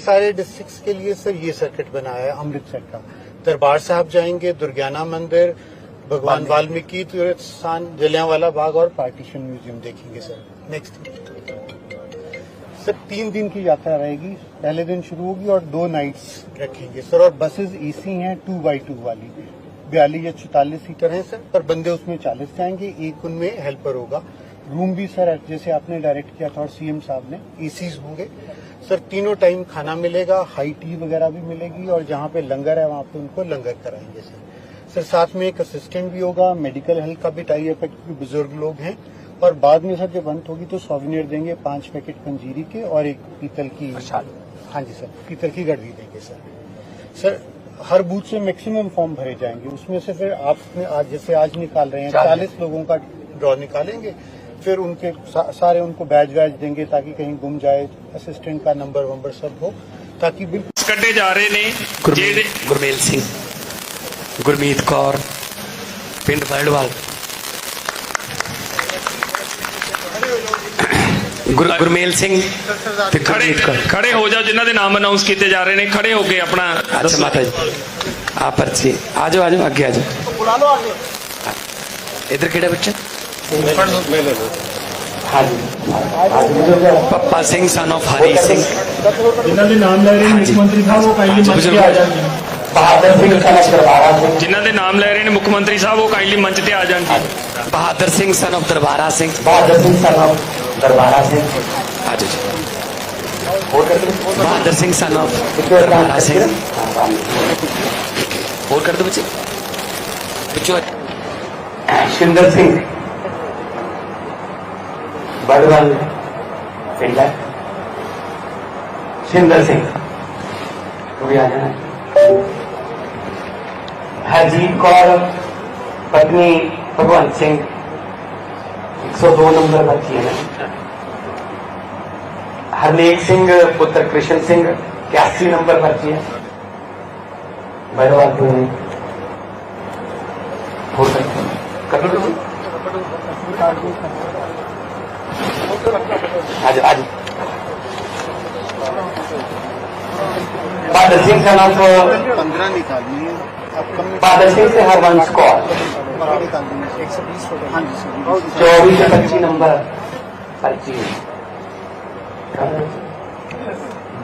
सारे डिस्ट्रिक्ट के लिए सर ये सर्किट बनाया है अमृतसर का। दरबार साहब जाएँगे दुर्गाना मंदिर भगवान वाल्मीकि तीर्थ स्थान जलियांवाला बाग और पार्टीशन म्यूज़ियम देखेंगे सर। नेक्स्ट सर तीन दिन की यात्रा रहेगी। पहले दिन शुरू होगी और दो नाइट्स रखेंगे सर। और बसेस एसी हैं टू बाई टू वाली। बयालीस या चौतालीस सीटर हैं सर पर बंदे उसमें चालीस जाएँगे एक उनमें हेल्पर होगा। रूम भी सर जैसे आपने डायरेक्ट किया था और सीएम साहब ने एसीज होंगे। सर तीनों टाइम खाना मिलेगा हाई टी वगैरह भी मिलेगी और जहाँ पे लंगर है वहाँ पे उनको लंगर कराएँगे सर सर साथ में एक असिस्टेंट भी होगा मेडिकल हेल्थ का भी टाई अप है क्योंकि बुज़ुर्ग लोग हैं। और बाद में सर जब अंत होगी तो सॉविनियर देंगे पाँच पैकेट पंजीरी के और एक पीतल की हाँ जी सर पीतल की गड़वी देंगे सर सर हर बूथ से मैक्सिमम फॉर्म भरे जाएँगे। उसमें से फिर आपने आज जैसे आज निकाल रहे हैं चालीस। लोगों का ड्रॉ निकालेंगे। फिर उनके सा, सारे उनको बैच वैच देंगे ताकि कहीं गुम जाए असिस्टेंट का नंबर वंबर सब हो ताकि बिल्कुल ਕੱਢੇ ਜਾ ਰਹੇ ਨੇ ਜਿਹੜੇ ਗੁਰਮੇਲ ਗੁਰਮੇਲ ਸਿੰਘ ਗੁਰਮੀਤ ਕੌਰ ਪਿੰਡ ਬਰੜਵਾਲ ਗੁਰ- ਗੁਰਮੇਲ ਸਿੰਘ ਤੇ ਖੜੇ ਗੁਰਮੀਤ ਕੌਰ ਖੜੇ ਹੋ ਜਾਓ ਜਿਨ੍ਹਾਂ ਦੇ ਨਾਮ ਅਨਾਉਂਸ ਕੀਤੇ ਜਾ ਰਹੇ ਨੇ ਖੜੇ ਹੋ ਕੇ ਆਪਣਾ ਅੱਛਾ ਦੱਸੋ। ਮਾਤਾ ਜੀ ਆ ਪਰਚੀ ਆ ਜਾਓ ਆ ਜਾਓ ਅੱਗੇ ਆ ਜਾਓ ਬੁਲਾ ਲਓ ਆਗੇ ਇਧਰ ਕਿਹੜਾ ਬੱਚਾ ਹਾਂਜੀ ਪੱਪਾ ਸਿੰਘ ਸਨ of ਹਰੀ ਸਿੰਘ ਜਿਨ੍ਹਾਂ ਦੇ ਨਾਮ ਲੈ ਰਹੇ ਨੇ ਮੁੱਖ ਮੰਤਰੀ ਸਾਹਿਬ ਉਹ ਕਾਈਲੀ ਮੰਚ ਤੇ ਆ ਜਾਣਗੇ ਬਹਾਦਰ ਸਿੰਘ ਸਨ of ਦਰਬਾਰਾ ਸਿੰਘ ਜਿਨ੍ਹਾਂ ਦੇ ਨਾਮ ਲੈ ਰਹੇ ਨੇ ਮੁੱਖ ਮੰਤਰੀ ਸਾਹਿਬ ਉਹ ਕਾਈਂਡਲੀ ਮੰਚ ਤੇ ਆ ਜਾਣ ਜੀ ਬਹਾਦਰ ਸਿੰਘ ਸਨ of ਦਰਬਾਰਾ ਸਿੰਘ ਬਹਾਦਰ ਸਿੰਘ ਸਾਹਿਬ ਦਰਬਾਰਾ ਸਿੰਘ ਆ ਜੀ ਹੋਰ ਕਰਦੇ ਬਹਾਦਰ ਸਿੰਘ ਸਨ of ਦਰਬਾਰਾ ਸਿੰਘ ਹੋਰ ਕਰ ਦੋ ਬੱਚੇ ਬੱਚੋ ਸ਼ਿੰਦਰ ਸਿੰਘ ਬੜਵਾਲ ਪਿੰਡ ਹੈ ਸ਼ਿੰਦਰ ਸਿੰਘ ਉਹ ਵੀ ਆ ਜਾਣਾ ਹਰਜੀਤ ਕੌਰ ਪਤਨੀ ਭਗਵੰਤ ਸਿੰਘ 102 ਨੰਬਰ ਬੱਚੀ ਹੈ ਨਾ ਹਰਨੇਕ ਸਿੰਘ ਪੁੱਤਰ ਕ੍ਰਿਸ਼ਨ ਸਿੰਘ 81 ਨੰਬਰ ਬੱਚੀ ਹੈ ਬੜਵਾਲ ਤੋਂ ਹੋ ਸਕਦਾ ਕਰ ਲਓ आज आज. पादर्शिंग से ना तो पंद्रह निकालनी है पादर्शिंग से हरवंश कौर चौबीस से पच्चीस नंबर। पर्ची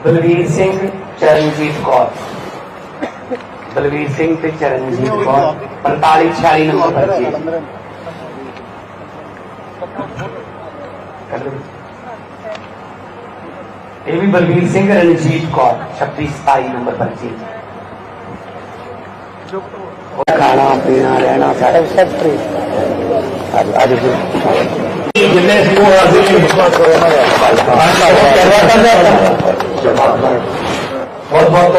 बलवीर सिंह चरणजीत कौर। बलवीर सिंह से चरणजीत कौर। पैंतालीस छियालीस नंबर पर्ची ਇਹ ਵੀ ਬਲਬੀਰ ਸਿੰਘ ਰਣਜੀਤ ਕੌਰ 26 27 ਨੰਬਰ ਪਰਚੀ। ਖਾਣਾ ਪੀਣਾ ਰਹਿਣਾ ਸਾਡਾ ਸਭ ਫ੍ਰੀ ਅੱਜ ਜਿੰਨੇ ਸਕੂਲ ਅਸੀਂ ਵੀ ਮੁਸਲਮਾਨ ਕਰਨਾ ਬਹੁਤ ਬਹੁਤ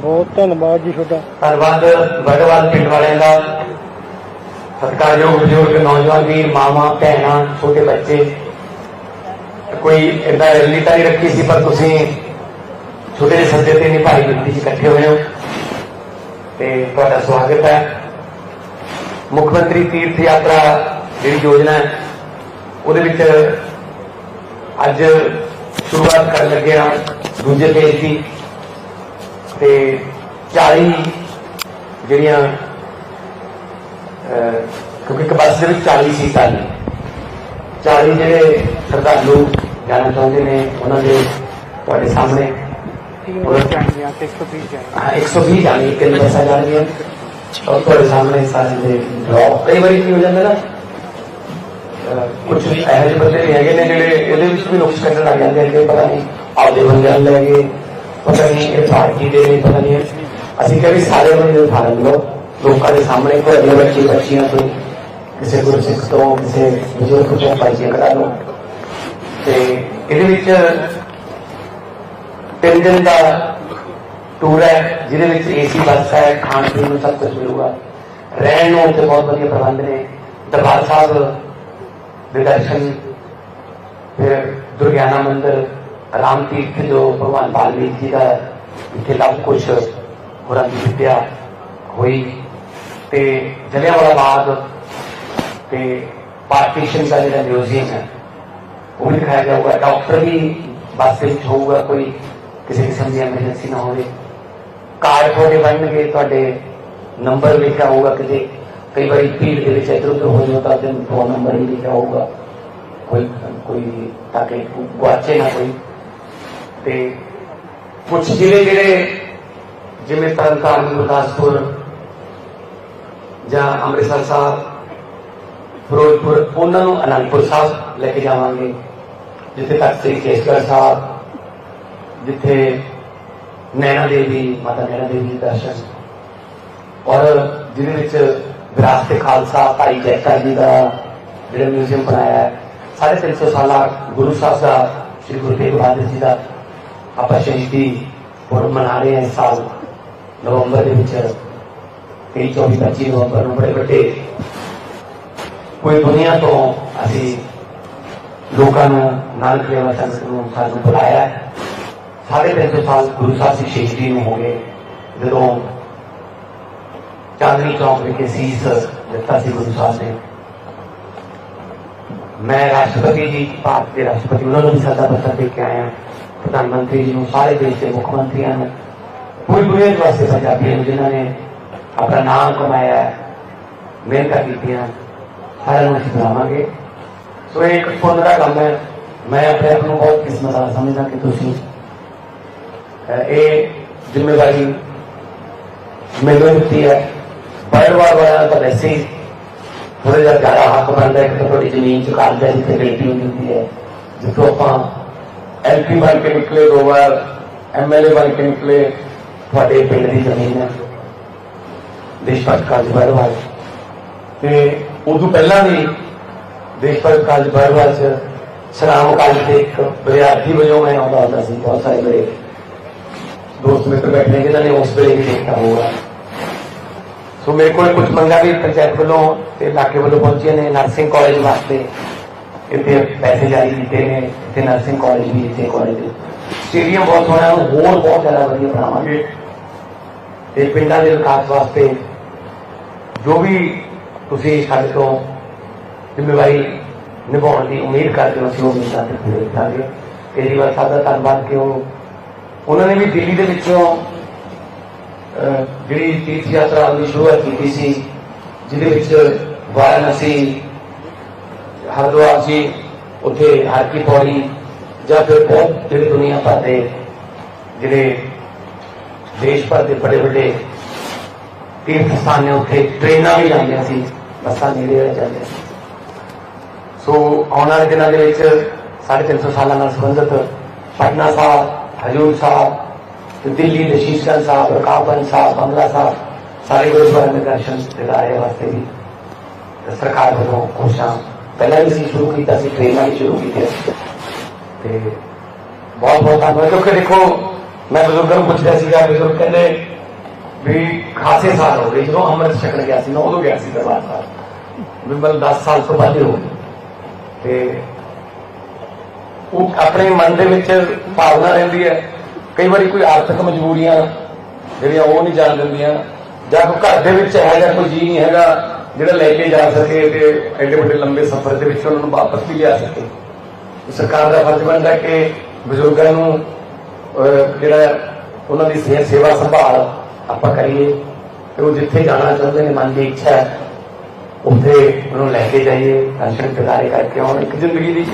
ਬਹੁਤ ਧੰਨਵਾਦ ਜੀ ਤੁਹਾਡਾ। ਧੰਨਵਾਦ ਵਗਵਾਲ ਪਿੰਡ ਵਾਲਿਆਂ ਦਾ। ਸਤਿਕਾਰਯੋਗ ਬਜ਼ੁਰਗ ਨੌਜਵਾਨ ਵੀ ਮਾਵਾ ਭੈਣਾਂ ਛੋਟੇ ਬੱਚੇ। ਕੋਈ ਏਦਾਂ ਰੈਲੀ ਤਾਂ ਨਹੀਂ ਰੱਖੀ ਸੀ, ਪਰ ਤੁਸੀਂ ਛੋਟੇ ਜਿਹੇ ਸੱਦੇ ਤੇ ਨਿਭਾਈ ਭਾਈ ਗਿਣਤੀ 'ਚ ਇਕੱਠੇ ਹੋਏ ਹੋ। ਤੇ ਤੁਹਾਡਾ ਸਵਾਗਤ ਹੈ। ਮੁੱਖ ਮੰਤਰੀ ਤੀਰਥ ਯਾਤਰਾ ਜਿਹੜੀ ਯੋਜਨਾ ਹੈ, ਉਹਦੇ ਵਿੱਚ ਅੱਜ ਸ਼ੁਰੂਆਤ ਕਰਨ ਲੱਗੇ ਹਾਂ, ਦੂਜੇ ਫੇਜ਼ ਦੀ। ਤੇ 40 ਜਿਹੜੀਆਂ ਕਿਉਂਕਿ ਇੱਕ ਬੱਸ ਦੇ ਵਿੱਚ 40 ਸੀਟਾਂ ਨੇ। 40 ਜਿਹੜੇ ਸ਼ਰਧਾਲੂ ਜਾਣਾ ਚਾਹੁੰਦੇ ਨੇ ਉਹਨਾਂ ਦੇ ਤੁਹਾਡੇ ਸਾਹਮਣੇ। ਉਹਨਾਂ- ਹਾਂ 120 ਜਾਣੀ ਤਿੰਨ ਬੱਸਾਂ ਜਾਣਗੀਆਂ ਔਰ ਤੁਹਾਡੇ ਸਾਹਮਣੇ ਸਾਰੇ ਦੇ ਡ੍ਰੌਪ ਕਈ ਵਾਰੀ ਕੀ ਹੋ ਜਾਂਦਾ ਨਾ ਕੁਝ ਇਹੋ ਜਿਹੇ ਬੰਦੇ ਵੀ ਹੈਗੇ ਨੇ ਜਿਹੜੇ ਇਹਦੇ ਵਿੱਚ ਵੀ ਨੁਕਸ ਕੱਢਣ ਲੱਗ ਜਾਂਦੇ ਆ ਕਿ ਪਤਾ ਨਹੀਂ ਆਪਦੇ ਬੰਦਿਆਂ ਲੈ ਕੇ ਪਤਾ ਨਹੀਂ ਇਹ ਪਾਰਟੀ ਦੇ ਨੇ ਪਤਾ ਨਹੀਂ ਅਸੀਂ ਕਹਿੰਦੇ ਸਾਰੇ ਬੰਦੇ ਨੂੰ ਲਓ ਲੋਕਾਂ ਦੇ ਸਾਹਮਣੇ ਕੋਈ ਅਗਲੇ ਬੱਚੇ ਬੱਚੀਆਂ ਤੋਂ ਕਿਸੇ ਗੁਰਸਿੱਖ ਤੋਂ ਕਿਸੇ ਬਜ਼ੁਰਗ ਤੋਂ ਪਾਈਏ ਕਰਾ ਲਓ। ਤੇ ਇਹਦੇ ਵਿੱਚ ਤਿੰਨ ਦਿਨ ਦਾ ਟੂਰ ਹੈ, ਜਿਹਦੇ ਵਿੱਚ ਏਸੀ ਬੱਸ ਹੈ, ਖਾਣ ਪੀਣ ਨੂੰ ਸਭ ਕੁਝ ਮਿਲੂਗਾ। ਰਹਿਣ ਨੂੰ ਤੇ ਬਹੁਤ ਵਧੀਆ ਪ੍ਰਬੰਧ ਨੇ। ਦਰਬਾਰ ਸਾਹਿਬ ਦੇ ਦਰਸ਼ਨ, ਫਿਰ ਦੁਰਗਿਆਨਾ ਮੰਦਿਰ, ਰਾਮ ਤੀਰਥ ਜੋ ਭਗਵਾਨ ਵਾਲਮੀਕ ਜੀ ਦਾ ਇੱਥੇ ਲੱਭ ਕੁਝ ਹੋਰਾਂ ਦੀ ਵਿਦਿਆ ਹੋਈ। ਤੇ ਜਲਿਆਂਵਾਲਾ ਬਾਗ ਤੇ ਪਾਰਟੀਸ਼ਨ ਦਾ ਜਿਹੜਾ ਮਿਊਜ਼ੀਅਮ ਹੈ ਉਹ ਵੀ ਦਿਖਾਇਆ ਜਾਊਗਾ ਡਾਕਟਰ ਵੀ ਬੱਸ ਦੇ ਵਿੱਚ ਹੋਊਗਾ, ਕੋਈ ਕਿਸੇ ਕਿਸਮ ਦੀ ਐਮਰਜੈਂਸੀ ਨਾ ਹੋਵੇ। ਕਾਰਡ ਤੁਹਾਡੇ ਬਣਨਗੇ, ਤੁਹਾਡੇ ਨੰਬਰ ਲਿਖਿਆ ਹੋਊਗਾ ਕਿਤੇ। ਕਈ ਵਾਰੀ ਭੀੜ ਦੇ ਵਿੱਚ ਇੱਧਰ ਉੱਧਰ ਹੋ ਜਾਓ ਤਾਂ ਤੇ ਫੋਨ ਨੰਬਰ ਵੀ ਲਿਖਿਆ ਹੋਊਗਾ। ਕੋਈ ਕੋਈ ਤਾਂ ਕਿ ਗੁਆਚੇ ਨਾ ਕੋਈ। ਤੇ ਕੁਝ ਜ਼ਿਲ੍ਹੇ ਜਿਹੜੇ ਜਿਵੇਂ ਤਰਨਤਾਰਨ, ਗੁਰਦਾਸਪੁਰ ਜਾਂ ਅੰਮ੍ਰਿਤਸਰ ਸਾਹਿਬ, ਫਿਰੋਜ਼ਪੁਰ, ਉਹਨਾਂ ਨੂੰ ਅਨੰਦਪੁਰ ਸਾਹਿਬ ਲੈ ਕੇ ਜਾਵਾਂਗੇ। ਜਿੱਥੇ ਤੱਕ ਸ੍ਰੀ ਕੇਸਗੜ੍ਹ ਸਾਹਿਬ, ਜਿੱਥੇ ਨੈਣਾ ਦੇਵੀ, ਮਾਤਾ ਨੈਣਾ ਦੇਵੀ ਦੇ ਦਰਸ਼ਨ, ਔਰ ਜਿਹਦੇ ਵਿੱਚ ਵਿਰਾਸਤ ਖਾਲਸਾ, ਭਾਈ ਜੈਕਰ ਜੀ ਦਾ ਜਿਹੜਾ ਮਿਊਜ਼ੀਅਮ ਬਣਾਇਆ ਹੈ, ਸਾਢੇ ਤਿੰਨ ਸੌ ਸਾਲਾ ਗੁਰੂ ਸਾਹਿਬ ਦਾ, ਸ੍ਰੀ ਗੁਰੂ ਤੇਗ ਬਹਾਦਰ ਜੀ ਦਾ ਆਪਾਂ ਸ਼ਹੀਦੀ ਪੁਰਬ ਮਨਾ ਰਹੇ ਹਾਂ ਇਸ ਸਾਲ, ਨਵੰਬਰ ਦੇ ਵਿੱਚ 23 24 25 ਨਵੰਬਰ ਨੂੰ ਬੜੇ ਵੱਡੇ। ਕੋਈ ਦੁਨੀਆ ਤੋਂ ਅਸੀਂ ਲੋਕਾਂ ਨੂੰ ਨਾਨਕ ਦੇਵਾ ਸੰਗਤ ਨੂੰ ਸਾਨੂੰ ਬੁਲਾਇਆ ਹੈ। ਸਾਢੇ ਤਿੰਨ ਸੌ ਸਾਲ ਗੁਰੂ ਸਾਹਿਬ ਦੀ ਸ਼ਹੀਦੀ ਨੂੰ ਹੋ ਗਏ। ਜਦੋਂ ਚਾਂਦਨੀ ਚੌਕ ਵਿਖੇ ਸੀਸ ਦਿੱਤਾ ਸੀ ਗੁਰੂ ਸਾਹਿਬ ਨੇ। ਮੈਂ ਰਾਸ਼ਟਰਪਤੀ ਜੀ ਭਾਰਤ ਦੇ ਰਾਸ਼ਟਰਪਤੀ ਉਹਨਾਂ ਨੂੰ ਵੀ ਸਾਡਾ ਪੱਤਰ ਦੇ ਕੇ ਆਇਆ। ਪ੍ਰਧਾਨ ਮੰਤਰੀ ਜੀ ਨੂੰ ਸਾਰੇ ਦੇਸ਼ ਦੇ ਮੁੱਖ ਮੰਤਰੀਆਂ ਨੂੰ ਪੂਰੀ ਦੁਨੀਆ ਦੇ ਵਾਸਤੇ ਪੰਜਾਬੀਆਂ ਨੂੰ ਜਿਨ੍ਹਾਂ ਨੇ ਆਪਣਾ ਨਾਮ ਕਮਾਇਆ ਹੈ, ਮਿਹਨਤਾਂ ਕੀਤੀਆਂ ਸਾਰਿਆਂ ਨੂੰ ਅਸੀਂ ਬੁਲਾਵਾਂਗੇ। ਸੋ ਇਹ ਇੱਕ ਪੁੰਨ ਦਾ ਕੰਮ ਹੈ। ਮੈਂ ਆਪਣੇ ਆਪ ਨੂੰ ਬਹੁਤ ਕਿਸਮਤ ਵਾਲਾ ਸਮਝਦਾ ਕਿ ਤੁਸੀਂ ਇਹ ਜ਼ਿੰਮੇਵਾਰੀ ਮੈਨੂੰ ਦਿੱਤੀ ਹੈ। ਬਾਰ-ਬਾਰ ਵਾਲਾ ਤਾਂ ਵੈਸੇ ਹੀ ਥੋੜਾ ਜਿਹਾ ਜ਼ਿਆਦਾ ਹੱਕ ਬਣਦਾ ਹੈ ਕਿ ਤੁਹਾਡੀ ਜ਼ਮੀਨ ਚ ਕਾਗਜ਼ਾਂ ਦੀ ਫੈਸਿਲਿਟੀ ਹੁੰਦੀ ਹੈ। ਜਿੱਥੋਂ ਆਪਾਂ ਐਮਪੀ ਬਣ ਕੇ ਨਿਕਲੇ, ਦੋ ਵਾਰ ਐਮਐਲਏ ਬਣ ਕੇ ਨਿਕਲੇ, ਤੁਹਾਡੇ ਪਿੰਡ ਦੀ ਜ਼ਮੀਨ ਹੈ। ਦੇਸ਼ ਭਗਤ ਕਾਲਜ ਬਾਰਵਾਲ ਤੇ ਉਦੋਂ ਪਹਿਲਾਂ ਵੀ ਭਗਤ ਕਾਲਜ ਬਾਰਵਾਲ ਚ ਸਲਾਮ ਕਾਲਜ ਦੇ ਇੱਕ ਵਿਦਿਆਰਥੀ ਵਜੋਂ ਮੈਂ ਆਉਂਦਾ ਹੁੰਦਾ ਸੀ ਬਹੁਤ ਸਾਰੇ ਮੇਰੇ ਦੋਸਤ ਮਿੱਤਰ ਬੈਠੇ ਨੇ ਜਿਨ੍ਹਾਂ ਨੇ ਉਸ ਵੇਲੇ ਵੀ ਦੇਖਿਆ ਹੋਊਗਾ। ਸੋ ਮੇਰੇ ਕੋਲ ਕੁਝ ਮੰਗਾਂ ਵੀ ਪੰਚਾਇਤ ਵੱਲੋਂ ਤੇ ਇਲਾਕੇ ਵੱਲੋਂ ਪਹੁੰਚੀਆਂ ਨੇ ਨਰਸਿੰਗ ਕਾਲਜ ਵਾਸਤੇ। ਇੱਥੇ ਪੈਸੇ ਜਾਰੀ ਕੀਤੇ ਨੇ ਇੱਥੇ ਨਰਸਿੰਗ ਕਾਲਜ ਵੀ ਇੱਥੇ ਕਾਲਜ ਸਟੇਡੀਅਮ ਬਹੁਤ ਸੋਹਣਾ ਹੈ, ਹੋਰ ਬਹੁਤ ਜ਼ਿਆਦਾ ਵਧੀਆ ਬਣਾਵਾਂਗੇ। ਤੇ ਪਿੰਡਾਂ ਦੇ ਵਿਕਾਸ ਵਾਸਤੇ ਜੋ ਵੀ ਤੁਸੀਂ ਸਾਡੇ ਤੋਂ ਜ਼ਿੰਮੇਵਾਰੀ ਨਿਭਾਉਣ ਦੀ ਉਮੀਦ ਕਰਦੇ ਹੋ ਅਸੀਂ ਉਹ ਉਮੀਦਾਂ ਤੇ ਪੂਰੇ ਕੇਜਰੀਵਾਲ ਸਾਹਿਬ ਦਾ ਧੰਨਵਾਦ ਕਿ ਉਹ ਉਹਨਾਂ ਨੇ ਵੀ ਦਿੱਲੀ ਦੇ ਵਿੱਚੋਂ ਜਿਹੜੀ ਤੀਰਥ ਯਾਤਰਾ ਦੀ ਸ਼ੁਰੂਆਤ ਕੀਤੀ ਸੀ, ਜਿਹਦੇ ਵਿੱਚ ਵਾਰਾਣਸੀ, ਹਰਿਦੁਆਰ ਸੀ, ਉੱਥੇ ਹਰ ਕੀ ਪੌੜੀ, ਜਾਂ ਫਿਰ ਬਹੁਤ ਜਿਹੜੀ ਦੁਨੀਆ ਭਰ ਦੇ ਜਿਹੜੇ ਦੇਸ਼ ਭਰ ਦੇ ਬੜੇ ਵੱਡੇ ਤੀਰਥ ਸਥਾਨ ਨੇ, ਉੱਥੇ ਟ੍ਰੇਨਾਂ ਵੀ ਜਾਂਦੀਆਂ ਸੀ, ਬੱਸਾਂ ਜਿਹੜੀਆਂ ਜਾਂਦੀਆਂ ਸੀ। ਸੋ ਆਉਣ ਵਾਲੇ ਦਿਨਾਂ ਦੇ ਵਿੱਚ 350 ਸਾਲਾਂ ਨਾਲ ਸੰਬੰਧਿਤ ਪਟਨਾ ਸਾਹਿਬ ਹਜੂਰ ਸਾਹਿਬ ਤੇ ਦਿੱਲੀ ਦੇ ਸ਼ੀਸ਼ਗੰਜ ਸਾਹਿਬ ਰਕਾਬਗੰਜ ਸਾਹਿਬ, ਬੰਗਲਾ ਸਾਹਿਬ, ਸਾਰੇ ਗੁਰਦੁਆਰੇ ਦੇ ਦਰਸ਼ਨ ਦਿਦਾਰੇ ਵਾਸਤੇ ਵੀ ਸਰਕਾਰ ਵੱਲੋਂ ਕੋਸ਼ਿਸ਼ਾਂ ਪਹਿਲਾਂ ਵੀ ਸੀ ਸ਼ੁਰੂ ਕੀਤਾ ਸੀ ਟ੍ਰੇਨਾਂ ਵੀ ਸ਼ੁਰੂ ਕੀਤੀਆਂ ਸੀ। ਤੇ ਬਹੁਤ ਬਹੁਤ ਧੰਨਵਾਦ। ਕਿਉਂਕਿ ਦੇਖੋ, ਮੈਂ ਬਜ਼ੁਰਗਾਂ ਨੂੰ ਪੁੱਛ ਰਿਹਾ ਸੀਗਾ, ਬਜ਼ੁਰਗ ਕਹਿੰਦੇ ਵੀ ਖਾਸੇ ਸਾਲ ਹੋ ਗਏ, ਜਦੋਂ ਅੰਮ੍ਰਿਤ ਛਕਣ ਗਿਆ ਸੀ, ਮੈਂ ਉਦੋਂ ਗਿਆ ਸੀ ਦਰਬਾਰ ਸਾਹਿਬ। ਵੀ ਮਤਲਬ 10 ਸਾਲ ਤੋਂ ਵੱਧ ਹੋ ਗਏ। ਤੇ ਉਹ ਆਪਣੇ ਮਨ ਦੇ ਵਿੱਚ ਭਾਵਨਾ ਰਹਿੰਦੀ ਹੈ। ਕਈ ਵਾਰੀ ਕੋਈ ਆਰਥਿਕ ਮਜਬੂਰੀਆਂ ਜਿਹੜੀਆਂ ਉਹ ਨਹੀਂ ਜਾਣ ਦਿੰਦੀਆਂ। ਜਾਂ ਕੋਈ ਘਰ ਦੇ ਵਿੱਚ ਇਹੋ ਜਿਹਾ ਕੋਈ ਜੀ ਨਹੀਂ ਹੈਗਾ ਜਿਹੜਾ ਲੈ ਕੇ ਜਾ ਸਕੇ ਤੇ ਐਡੇ ਵੱਡੇ ਲੰਬੇ ਸਫ਼ਰ ਦੇ ਵਿੱਚ ਉਹਨਾਂ ਨੂੰ ਵਾਪਸ ਵੀ ਲਿਆ ਸਕੇ। ਸਰਕਾਰ ਦਾ ਫਰਜ਼ ਬਣਦਾ ਕਿ ਬਜ਼ੁਰਗਾਂ ਨੂੰ ਜਿਹੜਾ ਉਹਨਾਂ ਦੀ ਸਿਹਤ ਸੇਵਾ ਸੰਭਾਲ ਆਪਾਂ ਕਰੀਏ। ਤੇ ਉਹ ਜਿੱਥੇ ਜਾਣਾ ਚਾਹੁੰਦੇ ਨੇ, ਮਨ ਦੀ ਇੱਛਾ ਹੈ ਉੱਥੇ ਉਹਨੂੰ ਲੈ ਕੇ ਜਾਈਏ, ਦਰਸ਼ਨ ਦਿਦਾਰੇ ਕਰਕੇ ਆਉਣ, ਇੱਕ ਜ਼ਿੰਦਗੀ ਦੀ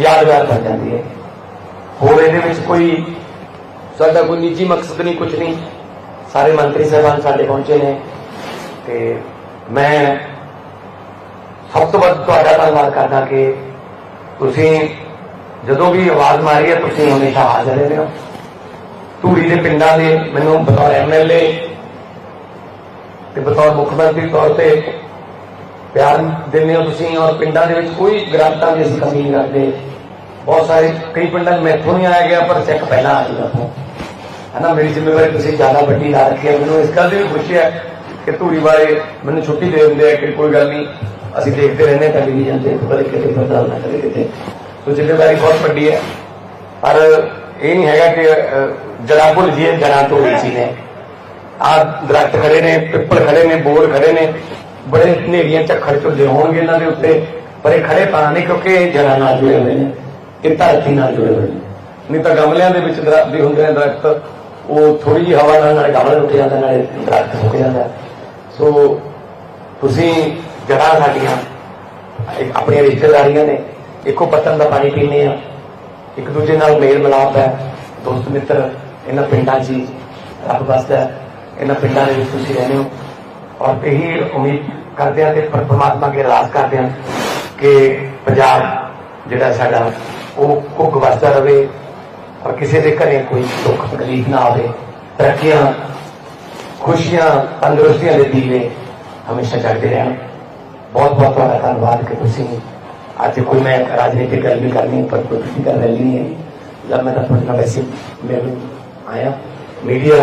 ਯਾਦਗਾਰ ਬਣ ਜਾਂਦੀ ਹੈ। ਹੋਰ ਇਹਦੇ ਵਿੱਚ ਕੋਈ ਸਾਡਾ ਕੋਈ ਨਿੱਜੀ ਮਕਸਦ ਨਹੀਂ ਕੁਝ ਨਹੀਂ। ਸਾਰੇ ਮੰਤਰੀ ਸਾਹਿਬਾਨ ਸਾਡੇ ਪਹੁੰਚੇ ਨੇ ਤੇ ਮੈਂ ਸਭ ਤੋਂ ਵੱਧ ਤੁਹਾਡਾ ਧੰਨਵਾਦ ਕਰਦਾ ਕਿ ਤੁਸੀਂ ਜਦੋਂ ਵੀ ਆਵਾਜ਼ ਮਾਰੀ ਹੈ, ਤੁਸੀਂ ਹਮੇਸ਼ਾ ਹਾਜ਼ਰ ਰਹੇ ਹੋ। ਧੂਰੀ ਦੇ ਪਿੰਡਾਂ ਦੇ, ਮੈਨੂੰ ਬਤੌਰ ਐਮਐਲਏ ਤੇ ਬਤੌਰ ਮੁੱਖ ਮੰਤਰੀ ਤੌਰ ਤੇ ਪਿਆਰ ਦਿੰਦੇ ਹੋ ਤੁਸੀਂ ਔਰ ਪਿੰਡਾਂ ਦੇ ਵਿੱਚ ਕੋਈ ਗ੍ਰਾਂਟਾਂ ਦੀ ਅਸੀਂ ਕਮੀ ਨਹੀਂ ਕਰਦੇ। ਬਹੁਤ ਸਾਰੇ ਕਈ ਪਿੰਡਾਂ 'ਚ ਇੱਥੋਂ ਨਹੀਂ ਆਇਆ ਗਿਆ ਪਰ ਚੈੱਕ ਪਹਿਲਾਂ ਆ ਜਾਊਗਾ ਤੋਂ ਹਨਾ ਮੇਰੀ ਜ਼ਿੰਮੇਵਾਰੀ ਤੁਸੀਂ ਜ਼ਿਆਦਾ ਵੱਡੀ ਨਾ ਰੱਖੀ ਹੈ। ਮੈਨੂੰ ਇਸ ਗੱਲ ਦੀ ਵੀ ਖੁਸ਼ੀ ਹੈ ਕਿ ਧੂਰੀ ਵਾਲੇ ਮੈਨੂੰ ਛੁੱਟੀ ਦੇ ਦਿੰਦੇ ਆ ਕਿ ਕੋਈ ਗੱਲ ਨਹੀਂ ਅਸੀਂ ਦੇਖਦੇ ਰਹਿੰਦੇ ਹਾਂ ਟੈਲੀਵਿਜ਼ਨ ਤੇ ਕਦੇ ਕਿਤੇ ਬਦਲ ਨਾ ਕਰੇ ਕਿਤੇ। ਸੋ ਜ਼ਿੰਮੇਵਾਰੀ ਬਹੁਤ ਵੱਡੀ ਹੈ। ਪਰ ਇਹ ਨਹੀਂ ਹੈਗਾ ਕਿ ਅਹ, ਜੜ੍ਹਾਂ ਭੁੱਲ ਜੀਏ ਜੜ੍ਹਾਂ ਤੋੜੀ ਸੀ ਨੇ। ਆ ਦਰਖਤ ਖੜੇ ਨੇ ਪਿੱਪਲ ਖੜੇ ਨੇ ਬੋਰ ਖੜੇ ਨੇ। ਬੜੇ ਹਨੇਰੀਆਂ ਝੱਖੜ ਝੁੱਲੇ ਹੋਣਗੇ ਇਹਨਾਂ ਦੇ ਉੱਤੇ, ਪਰ ਇਹ ਖੜੇ ਤਾਂ ਨਹੀਂ ਕਿਉਂਕਿ ਇਹ ਜੜ੍ਹਾਂ ਨਾਲ ਜੁੜੇ ਹੋਏ ਨੇ ਇਹ ਧਰਤੀ ਨਾਲ ਜੁੜੇ ਹੋਏ ਨੇ। ਨਹੀਂ ਤਾਂ ਗਮਲਿਆਂ ਦੇ ਵਿੱਚ ਦਰਖਤ ਵੀ ਹੁੰਦੇ ਨੇ ਦਰਖਤ, ਉਹ ਥੋੜੀ ਜਿਹੀ ਹਵਾ ਨਾਲ ਨਾਲੇ ਗਮਲੇ ਰੁਕ ਜਾਂਦਾ ਨਾਲੇ ਦਰਖਤ ਸੁੱਕ ਜਾਂਦਾ ਸੋ ਤੁਸੀਂ ਜੜ੍ਹਾਂ ਸਾਡੀਆਂ ਆਪਣੀਆਂ ਰਿਸ਼ਤੇਦਾਰੀਆਂ ਨੇ, ਇੱਕੋ ਪੱਤਨ ਦਾ ਪਾਣੀ ਪੀਂਦੇ ਆ, ਇੱਕ ਦੂਜੇ ਨਾਲ ਮੇਲ ਮਿਲਾਪ ਹੈ, ਦੋਸਤ ਮਿੱਤਰ, ਇਹਨਾਂ ਪਿੰਡਾਂ 'ਚ ਹੀ ਰੱਬ ਵਸਦਾ ਇਹਨਾਂ ਪਿੰਡਾਂ ਦੇ ਵਿੱਚ ਤੁਸੀਂ ਰਹਿੰਦੇ ਹੋ। ਔਰ ਇਹੀ ਉਮੀਦ ਕਰਦੇ ਹਾਂ ਤੇ ਪਰਮਾਤਮਾ ਪ੍ਰਮਾਤਮਾ ਅੱਗੇ ਅਰਦਾਸ ਕਰਦੇ ਹਾਂ ਕਿ ਪੰਜਾਬ ਜਿਹੜਾ ਸਾਡਾ, ਉਹ ਕੁੱਗ ਵਸਦਾ ਰਵੇ ਔਰ ਕਿਸੇ ਦੇ ਘਰੇ ਕੋਈ ਦੁੱਖ ਤਕਲੀਫ ਨਾ ਆਵੇ। ਤਰੱਕੀਆਂ, ਖੁਸ਼ੀਆਂ, ਤੰਦਰੁਸਤੀਆਂ ਦੇ ਦੀਵੇ ਹਮੇਸ਼ਾ ਜਗਦੇ ਰਹਿਣ। ਬਹੁਤ ਬਹੁਤ ਤੁਹਾਡਾ ਧੰਨਵਾਦ ਕਿ ਤੁਸੀਂ ਅੱਜ ਕੋਈ ਮੈਂ ਰਾਜਨੀਤਿਕ ਗੱਲ ਵੀ ਕਰਨੀ ਪਰ ਕੋਈ ਕਿਸੇ ਗੱਲ ਨਹੀਂ ਹੈ। ਜਦ ਮੈਂ ਤਾਂ ਤੁਹਾਡੇ ਨਾਲ ਵੈਸੇ ਮੈਨੂੰ ਆਇਆ। ਮੀਡੀਆ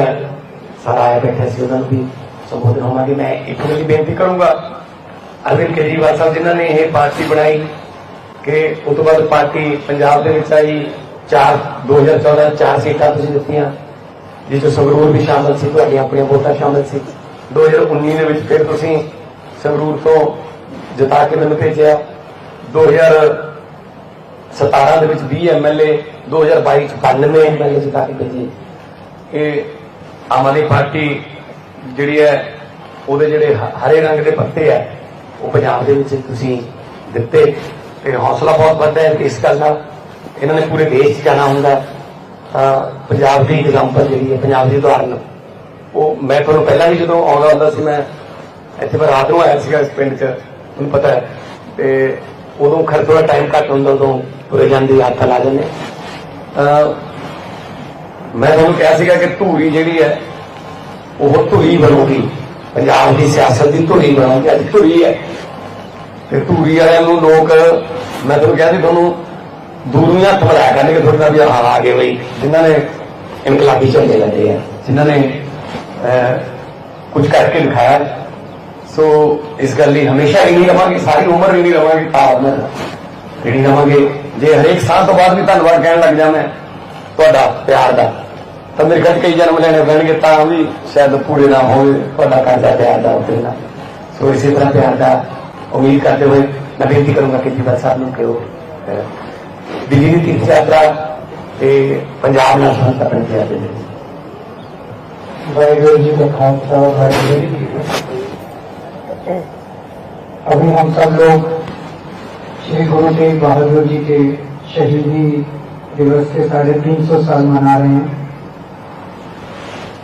ਸਾਰਾ ਆਇਆ ਬੈਠਾ ਸੀ ਉਹਨਾਂ ਨੂੰ ਵੀ। ਸੰਬੋਧਨ ਹੋਵਾਂਗੇ ਮੈਂ ਇੱਕ ਵਾਰੀ ਬੇਨਤੀ ਕਰੂੰਗਾ, ਅਰਵਿੰਦ ਕੇਜਰੀਵਾਲ ਸਾਹਿਬ ਜਿਨ੍ਹਾਂ ਨੇ ਇਹ ਪਾਰਟੀ ਬਣਾਈ, ਕਿ ਉਸ ਤੋਂ ਬਾਅਦ ਪਾਰਟੀ ਪੰਜਾਬ ਦੇ ਵਿੱਚ ਆਈ 4 2014 ਚਾਰ ਸੀਟਾਂ ਤੁਸੀਂ ਦਿੱਤੀਆਂ, ਜਿਸ ਵਿੱਚ ਸੰਗਰੂਰ ਵੀ ਸ਼ਾਮਲ ਸੀ, ਤੁਹਾਡੀਆਂ ਆਪਣੀਆਂ ਵੋਟਾਂ ਸ਼ਾਮਲ ਸੀ। 2019 ਦੇ ਵਿੱਚ ਫਿਰ ਤੁਸੀਂ ਸੰਗਰੂਰ ਤੋਂ ਜਿਤਾ ਕੇ ਮੈਨੂੰ ਭੇਜਿਆ। 2017 ਦੇ ਵਿੱਚ 20 ਐਮਐਲਏ 2022 ਚ 92 ਐਮਐਲਏ ਜਿਤਾ ਕੇ ਭੇਜੇ। ਇਹ ਆਮ ਆਦਮੀ ਪਾਰਟੀ ਜਿਹੜੀ ਹੈ, ਉਹਦੇ ਜਿਹੜੇ ਹਰੇ ਰੰਗ ਦੇ ਪੱਤੇ ਆ ਉਹ ਪੰਜਾਬ ਦੇ ਵਿੱਚ ਤੁਸੀਂ ਦਿੱਤੇ। ਤੇ ਹੌਸਲਾ ਬਹੁਤ ਵੱਧਦਾ ਹੈ ਇਸ ਗੱਲ ਨਾਲ। ਇਹਨਾਂ ਨੇ ਪੂਰੇ ਦੇਸ਼ 'ਚ ਜਾਣਾ ਹੁੰਦਾ ਤਾਂ ਪੰਜਾਬ ਦੀ ਐਗਜ਼ਾਮਪਲ ਜਿਹੜੀ ਹੈ, ਪੰਜਾਬ ਦੀ ਉਦਾਹਰਨ। ਉਹ ਮੈਂ ਤੁਹਾਨੂੰ ਪਹਿਲਾਂ ਵੀ ਜਦੋਂ ਆਉਂਦਾ ਹੁੰਦਾ ਸੀ, ਮੈਂ ਇੱਥੇ ਮੈਂ ਰਾਤ ਨੂੰ ਆਇਆ ਸੀਗਾ ਇਸ ਪਿੰਡ 'ਚ ਤੁਹਾਨੂੰ ਪਤਾ ਹੈ। ਤੇ ਉਦੋਂ ਖਰ ਥੋੜਾ ਟਾਈਮ ਘੱਟ ਹੁੰਦਾ, ਉਦੋਂ ਤੁਰੇ ਜਾਂਦੀ ਹੱਥ ਲਾ ਜਾਂਦੇ ਅਹ ਮੈਂ ਤੁਹਾਨੂੰ ਕਿਹਾ ਸੀਗਾ ਕਿ ਧੂਰੀ ਜਿਹੜੀ ਹੈ ਉਹ ਧੂਰੀ ਬਣੂਗੀ। ਪੰਜਾਬ ਦੀ ਸਿਆਸਤ ਦੀ ਧੂਰੀ ਬਣੂਗੀ ਅੱਜ ਧੂਰੀ ਹੈ। ਤੇ ਧੂਰੀ ਵਾਲਿਆਂ ਨੂੰ ਲੋਕ ਮੈਂ ਤੁਹਾਨੂੰ ਕਿਹਾ ਸੀ ਤੁਹਾਨੂੰ ਦੂਰੋਂ ਹੀ ਹੱਥ ਬੁਲਾਇਆ ਕਰਨਗੇ ਤੁਹਾਡੇ ਨਾਲ ਵੀ ਆਹ ਆ ਗਏ ਬਈ। ਜਿਨ੍ਹਾਂ ਨੇ ਇਨਕਲਾਬੀ ਝੰਡੇ ਲੱਗੇ ਆ ਜਿਨ੍ਹਾਂ ਨੇ ਅਹ, ਕੁਝ ਕਰਕੇ ਦਿਖਾਇਆ। ਸੋ ਇਸ ਗੱਲ ਲਈ ਹਮੇਸ਼ਾ ਹੀ ਰਵਾਂਗੇ ਸਾਰੀ ਉਮਰ ਵੀ ਨਹੀਂ ਰਵਾਂਗੇ ਤਾਂ ਨਹੀਂ ਰਵਾਂਗੇ। ਜੇ ਹਰੇਕ ਸਾਲ ਤੋਂ ਬਾਅਦ ਵੀ ਧੰਨਵਾਦ ਕਹਿਣ ਲੱਗ ਜਾ ਮੈਂ ਤੁਹਾਡਾ ਪਿਆਰ ਦਾ। ਤਾਂ ਮੇਰੇ ਘਰ ਕਈ ਜਨਮ ਲੈਣੇ ਪੈਣਗੇ ਤਾਂ ਵੀ ਸ਼ਾਇਦ ਪੂਰੇ ਨਾ ਹੋਵੇ ਤੁਹਾਡਾ ਕਰਦਾ ਪਿਆਰ ਦਾ ਉੱਤੇ ਨਾ ਸੋ ਇਸੇ ਤਰ੍ਹਾਂ ਪਿਆਰ ਦਾ ਉਮੀਦ ਕਰਦੇ ਹੋਏ ਮੈਂ ਬੇਨਤੀ ਕਰੂੰਗਾ ਕਿ ਜੀਵਾ ਸਾਹਿਬ ਨੂੰ ਕਿ ਉਹ ਅਹ, ਦਿੱਲੀ ਦੀ ਤੀਰਥ ਯਾਤਰਾ ਤੇ ਪੰਜਾਬ ਨਾਲ ਸੰਬੰਧ ਆਪਣੇ ਪਿਆਰ ਦੇ ਵਿੱਚ वाहेगुरु जी का खालसा वाहेगुरु जी की फतेह। अभी हम सब लोग श्री गुरु तेग बहादुर जी के शहीदी दिवस के साढ़े तीन सौ साल मना रहे हैं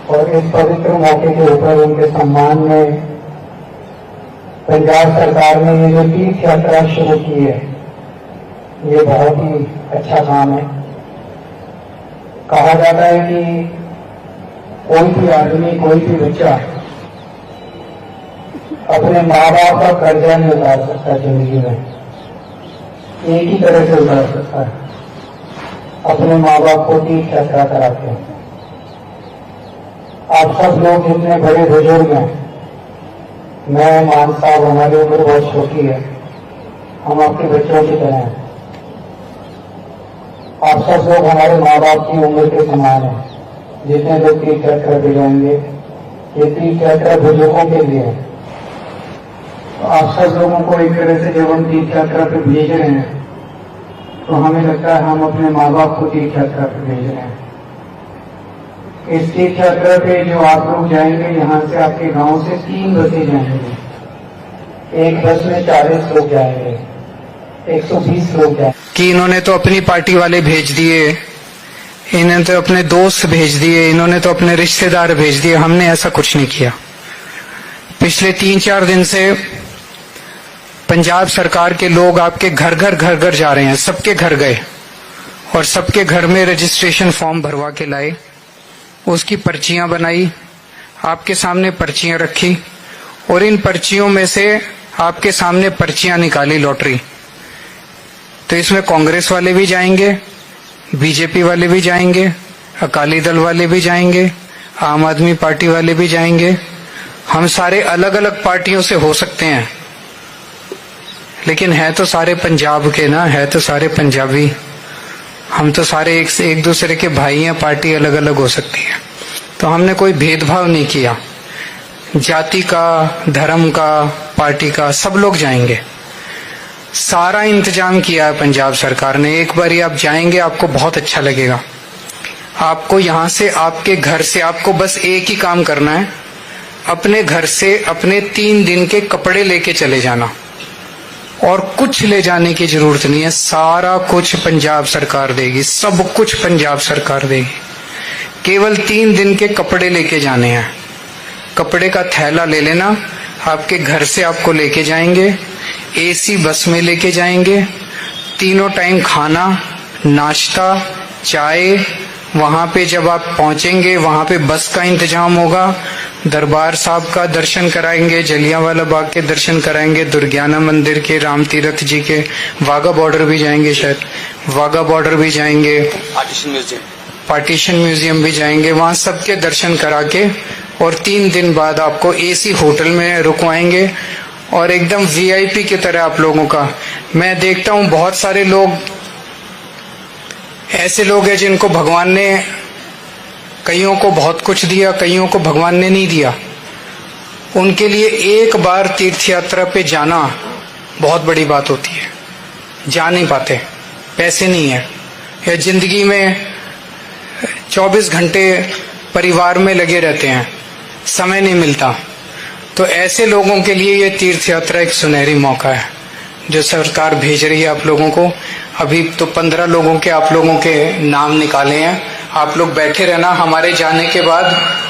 और इस पवित्र मौके के ऊपर उनके सम्मान में पंजाब सरकार ने ये जो तीर्थ यात्रा शुरू की है, ये बहुत ही अच्छा काम है। कहा जाता है कि कोई भी आदमी, कोई भी बच्चा अपने माँ बाप का कर्जा नहीं उतार सकता ज़िंदगी में। एक ही तरह से उतार सकता है। अपने माँ बाप को तीर्थ यात्रा कराते हैं। आप सब लोग इतने बड़े बुज़ुर्ग हैं। मैं मान साहब हमारी उम्र बहुत छोटी है। हम आपके बच्चों की तरह हैं। आप सब लोग हमारे माँ बाप की उम्र के समान हैं। जितने लोग तीर्थ यात्रा पे जाएँगे, ये तीर्थ यात्रा बुज़ुर्गों के लिए है। तो आप सब लोगों को एक तरह से जब हम तीर्थ यात्रा पे भेज रहे हैं तो हमें लगता है हम अपने माँ बाप को तीर्थ यात्रा पे भेज रहे हैं। इस तीर्थ पे जो आप लोग जाएँगे, यहाँ से आपके गाँव से तीन बसें जाएँगी। एक बस में चालीस लोग जाएँगे, एक सौ बीस लोग जाएँगे। कि इन्होंने तो अपनी पार्टी वाले भेज दिए इन्होंने तो अपने दोस्त भेज दिए, इन्होंने तो अपने रिश्तेदार भेज दिए, हमने ऐसा कुछ नहीं किया। पिछले तीन चार दिन से पंजाब सरकार के लोग आपके घर घर घर घर जा रहे हैं, सबके घर गए और सबके घर में रजिस्ट्रेशन फॉर्म भरवा के लाए। उसकी पर्चियाँ बनाई, आपके सामने पर्चियाँ रखी और इन पर्चियों में से आपके सामने पर्चियाँ निकाली लॉटरी। तो इसमें कांग्रेस वाले भी जाएँगे, बीजेपी वाले भी जाएँगे, अकाली दल वाले भी जाएँगे, आम आदमी पार्टी वाले भी जाएँगे। हम सारे अलग अलग पार्टियों से हो सकते हैं। लेकिन है तो सारे पंजाब के ना, है तो सारे पंजाबी। हम तो सारे एक से एक दूसरे के भाई हैं पार्टी अलग अलग हो सकती है। तो हमने कोई भेदभाव नहीं किया। जाति का, धर्म का, पार्टी का, सब लोग जाएँगे। सारा इंतज़ाम किया है पंजाब सरकार ने। एक बार आप जाएँगे, आपको बहुत अच्छा लगेगा। आपको यहाँ से, आपके घर से, आपको बस एक ही काम करना है। अपने घर से, अपने तीन दिन के कपड़े लेके चले जाना। और कुछ ले जाने की ज़रूरत नहीं है। सारा कुछ पंजाब सरकार देगी। सब कुछ पंजाब सरकार देगी। केवल तीन दिन के कपड़े लेके जाने हैं। कपड़े का थैला ले लेना। आपके घर से आपको लेके जाएँगे। एसी, बस में लेके जाएँगे। तीनों टाइम खाना, नाश्ता, चाय, वहाँ पे जब आप पहुँचेंगे, वहाँ पे बस का इंतज़ाम होगा। दरबार साहब का दर्शन कराएँगे जलियांवाला बाग के दर्शन कराएँगे दुर्गियाना मंदिर के राम तीर्थ जी के वाघा बॉर्डर भी जाएँगे शायद। वाघा बॉर्डर भी जाएँगे। पार्टीशन म्यूज़ियम पार्टीशन म्यूज़ियम भी जाएँगे। वहाँ सबके दर्शन करा के और तीन दिन बाद आपको एसी होटल में रुकवाएँगे। और एकदम वीआईपी की तरह आप लोगों का। मैं देखता हूँ बहुत सारे लोग ऐसे लोग हैं जिनको भगवान ने कईयों को बहुत कुछ दिया, कईयों को भगवान ने नहीं दिया। उनके लिए एक बार तीर्थ यात्रा पे जाना बहुत बड़ी बात होती है। जा नहीं पाते, पैसे नहीं है। या ज़िंदगी में 24 घंटे परिवार में लगे रहते हैं, समय नहीं मिलता। तो ऐसे लोगों के लिए ये तीर्थ यात्रा एक सुनहरी मौका है, जो सरकार भेज रही है आप लोगों को। अभी तो पंद्रह लोगों के आप लोगों के नाम निकाले हैं। आप लोग बैठे रहना। हमारे जाने के बाद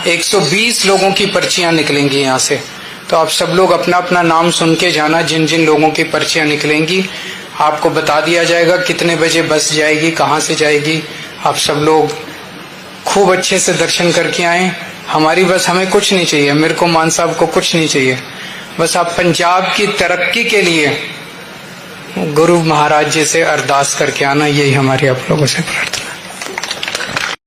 120 लोगों की पर्चियाँ निकलेंगी यहाँ से। तो आप सब लोग अपना अपना नाम सुन के जाना जिन जिन लोगों की पर्चियाँ निकलेंगी। आपको बता दिया जाएगा कितने बजे बस जाएगी, कहाँ से जाएगी। आप सब लोग खूब अच्छे से दर्शन करके आए। हमारी बस हमें कुछ नहीं चाहिए। मेरे को मान साहब को कुछ नहीं चाहिए। बस आप पंजाब की तरक्की के लिए गुरु महाराज जी से अरदास करके आना। यही हमारी आप लोगों से प्रार्थना।